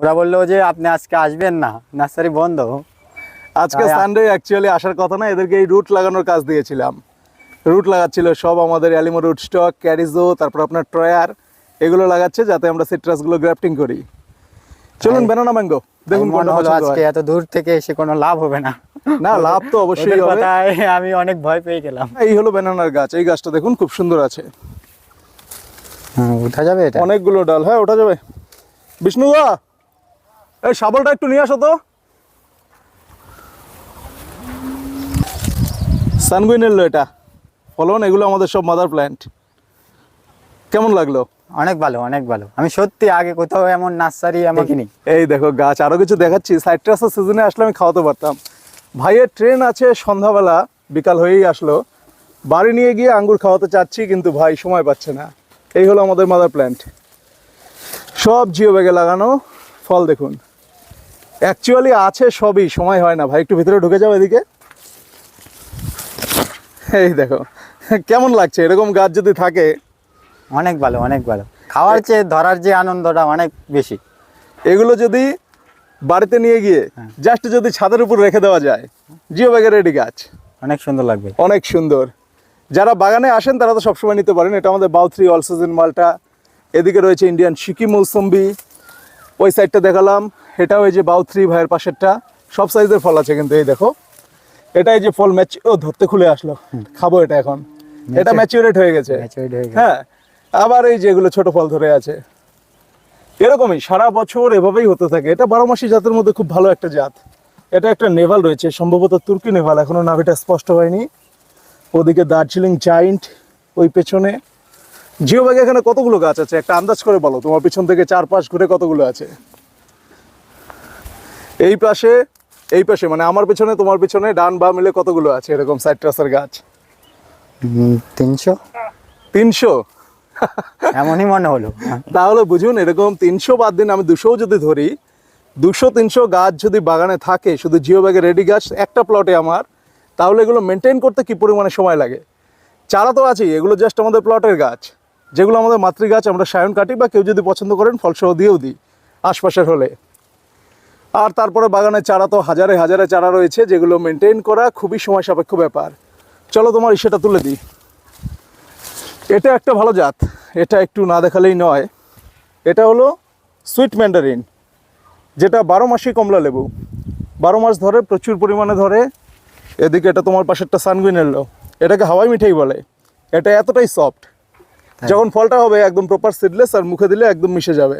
ওরা বলল যে আপনি আজকে আসবেন না নার্সারি বন্ধ। আজকে সানডে অ্যাকচুয়ালি আসার কথা না এদেরকে এই রুট লাগানোর কাজ দিয়েছিলাম। রুট লাগাচ্ছিল সব আমাদের অ্যালিমো রুট স্টক ক্যারিজো তারপর আপনার ট্রয়ার এগুলো লাগাচ্ছে যাতে আমরা সিট্রাসগুলো গ্রাফটিং করি। চলুন ব্যানানা ম্যাঙ্গো দেখুন কোনটা হলো আজকে এত দূর থেকে এসে কোনো লাভ হবে না। না লাভ তো অবশ্যই হবে। আমি অনেক ভয় পেয়ে গেলাম। এই হলো ব্যানানার গাছ এই গাছটা দেখুন খুব সুন্দর আছে। হ্যাঁ, উঠা যাবে এটা? অনেকগুলো ডাল হ্যাঁ ওঠা যাবে। বিষ্ণুদা! এই শাবলটা একটু নিয়ে আসো তো। সানগুইনেরলো এটা। ফলন এগুলো আমাদের সব মাদার প্ল্যান্ট কেমন লাগল? অনেক ভালো অনেক ভালো। আমি সত্যি আগে কোথাও এমন নার্সারি আমি কিনি এই দেখো গাছ আরও কিছু দেখাচ্ছি। সাইট্রাসের সিজনে আসলে আমি খাওয়াতে পারতাম। ভাইয়ের ট্রেন আছে সন্ধ্যাবেলা বিকাল হয়েই আসলো। বাড়ি নিয়ে গিয়ে আঙ্গুর খাওয়াতে চাচ্ছি কিন্তু ভাই সময় পাচ্ছে না। এই হলো আমাদের মাদার প্ল্যান্ট সব জিও ব্যাগে লাগানো ফল দেখুন। অ্যাকচুয়ালি আছে সবই সময় হয় না। ভাই একটু ভিতরে ঢুকে যাও এদিকে। এই দেখো কেমন লাগছে? এরকম গাছ যদি থাকে। অনেক ভালো অনেক ভালো। খাওয়ার চেয়ে ধরার যে আনন্দটা অনেক বেশি। এগুলো যদি বাড়িতে নিয়ে গিয়ে জাস্ট যদি ছাদের উপর রেখে দেওয়া যায় জিও ব্যাগের রেডি গাছ। অনেক সুন্দর লাগবে। অনেক সুন্দর। যারা বাগানে আসেন তারা তো সবসময় নিতে পারেন। এটা আমাদের বাউথ্রি অল সিজন মালটা। এদিকে রয়েছে ইন্ডিয়ান সিকি মৌসম্বি ওই সাইডটা দেখালাম। এটা ওই যে বাউথ্রি ভাইয়ের পাশেরটা সব সাইজের ফল আছে কিন্তু এই দেখো। এটা এই যে ফল ম্যাচ ও ধরতে খুলে আসলো। খাব এটা এখন। এটা ম্যাচিউরেট হয়ে গেছে। হয়ে গেছে। হ্যাঁ আবার এই যেগুলো ছোট ফল ধরে আছে। এরকমই সারা বছর এভাবেই হতে থাকে। এটা বারো মাসি জাতের মধ্যে খুব ভালো একটা জাত। এটা একটা নেভাল রয়েছে সম্ভবত তুর্কি নেভাল। এখনও নাভিটা স্পষ্ট হয়নি। ওদিকে দার্জিলিং জাইন্ট ওই পেছনে। জিও ব্যাগে এখানে কতগুলো গাছ আছে? একটা আন্দাজ করে বলো। তোমার পিছন থেকে চার পাশ ঘুরে কতগুলো আছে? এই পাশে এই পাশে মানে আমার পেছনে তোমার পেছনে ডান বা মিলে কতগুলো আছে এরকম সাইট্রাসের গাছ? তিনশো। তিনশো? এমনই মনে হলো। তাহলে বুঝুন এরকম তিনশো বাদ দিন আমি দুশোও যদি ধরি দুশো তিনশো গাছ যদি বাগানে থাকে শুধু জিও ব্যাগে রেডি গাছ একটা প্লটে আমার তাহলে এগুলো মেনটেন করতে কি পরিমাণে সময় লাগে? চারা তো আছেই এগুলো জাস্ট আমাদের প্লটের গাছ। যেগুলো আমাদের মাতৃ গাছ আমরা সায়ন কাটি বা কেউ যদি পছন্দ করেন ফলসহ দিয়েও দিই আশপাশের হলে। আর তারপরে বাগানের চারা তো হাজারে হাজারে চারা রয়েছে যেগুলো মেনটেন করা খুবই সময় সাপেক্ষ ব্যাপার। চলো তোমার সেটা তুলে দিই। এটা একটা ভালো জাত এটা একটু না দেখালেই নয়। এটা হলো সুইট ম্যান্ডারিন যেটা বারো মাসই কমলা লেবু। বারো মাস ধরে প্রচুর পরিমাণে ধরে। এদিকে এটা তোমার পাশেরটা সানগুইন এলো। এটাকে হাওয়াই মিঠাই বলে। এটা এতটাই সফট যখন ফলটা হবে একদম প্রপার সিডলেস আর মুখে দিলে একদম মিশে যাবে।